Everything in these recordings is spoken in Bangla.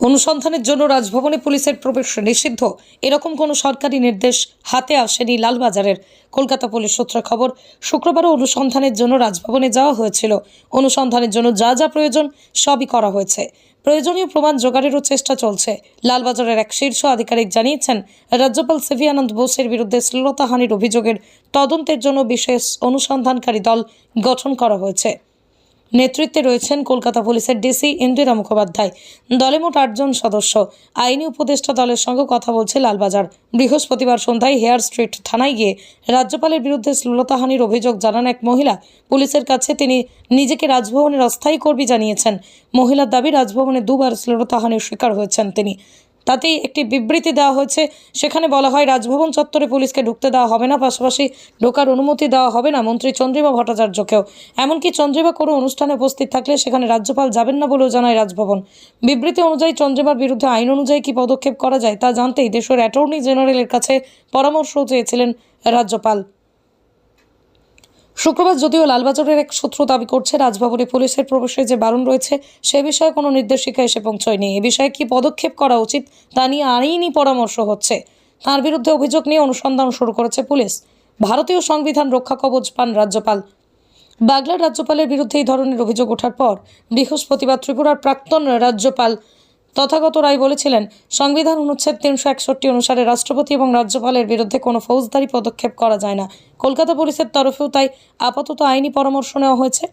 অনুসন্ধানের জন্য রাজভবনে পুলিশের প্রবেশ নিষিদ্ধ। এরকম কোনো সরকারি নির্দেশ হাতে আসেনি লালবাজারের। কলকাতা পুলিশ সূত্রে খবর, শুক্রবারও অনুসন্ধানের জন্য রাজভবনে যাওয়া হয়েছিল। অনুসন্ধানের জন্য যা যা প্রয়োজন সবই করা হয়েছে। প্রয়োজনীয় প্রমাণ জোগাড়েরও চেষ্টা চলছে। লালবাজারের এক শীর্ষ আধিকারিক জানিয়েছেন, রাজ্যপাল সিভি আনন্দ বোসের বিরুদ্ধে শ্লীলতাহানির অভিযোগের তদন্তের জন্য বিশেষ অনুসন্ধানকারী দল গঠন করা হয়েছে। নেতৃত্বে রয়েছেন কলকাতা পুলিশের ডিসি ইন্দিরা মুখোপাধ্যায়। দলে মোট আটজন সদস্য। আইনি উপদেষ্টা দলের সঙ্গে কথা বলছে লালবাজার। বৃহস্পতিবার সন্ধ্যায় হেয়ার স্ট্রিট থানায় গিয়ে রাজ্যপালের বিরুদ্ধে শ্লীলতাহানির অভিযোগ জানান এক মহিলা। পুলিশের কাছে তিনি নিজেকে রাজভবনের অস্থায়ী কর্মী জানিয়েছেন। মহিলার দাবি, রাজভবনে দুবার শ্লীলতাহানির শিকার হয়েছেন তিনি। তাতেই একটি বিবৃতি দেওয়া হয়েছে। সেখানে বলা হয়, রাজভবন চত্বরে পুলিশকে ঢুকতে দেওয়া হবে না, পাশাপাশি ঢোকার অনুমতি দেওয়া হবে না মন্ত্রী চন্দ্রিমা ভট্টাচার্যকেও। এমনকি চন্দ্রিমা কোনো অনুষ্ঠানে উপস্থিত থাকলে সেখানে রাজ্যপাল যাবেন না বলেও জানায় রাজভবন। বিবৃতি অনুযায়ী, চন্দ্রিমার বিরুদ্ধে আইন অনুযায়ী কি পদক্ষেপ করা যায় তা জানতেই দেশের অ্যাটর্নি জেনারেলের কাছে পরামর্শও চেয়েছিলেন রাজ্যপাল। শুক্রবার যদিও লালবাজারের এক সূত্র দাবি করছে, রাজভবনে পুলিশের প্রবেশে যে বারণ রয়েছে, সে বিষয়ে কোনো নির্দেশিকা এসে পৌঁছয়নি। এ বিষয়ে কী পদক্ষেপ করা উচিত, তা নিয়ে আইনি পরামর্শ হচ্ছে। তার বিরুদ্ধে অভিযোগ নিয়ে অনুসন্ধান শুরু করেছে পুলিশ। ভারতীয় সংবিধান রক্ষা কবচ পান রাজ্যপাল। বাংলার রাজ্যপালের বিরুদ্ধে এই ধরনের অভিযোগ ওঠার পর বৃহস্পতিবার ত্রিপুরার প্রাক্তন রাজ্যপাল তথাগত রায় বলেছিলেন, সংবিধান অনুচ্ছেদ তিনশো একষট্টি অনুসারে রাষ্ট্রপতি এবং রাজ্যপালের বিরুদ্ধে কোনো ফৌজদারি পদক্ষেপ করা যায় না। কলকাতা পুলিশের তরফেও তাই আপাতত আইনি পরামর্শ নেওয়া হয়েছে।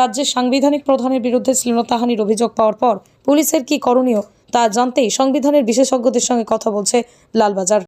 রাজ্যের সাংবিধানিক প্রধানের বিরুদ্ধে শ্লীলতাহানির অভিযোগ পাওয়ার পর পুলিশের কি করণীয় তা জানতেই সংবিধানের বিশেষজ্ঞদের সঙ্গে কথা বলছে লালবাজার।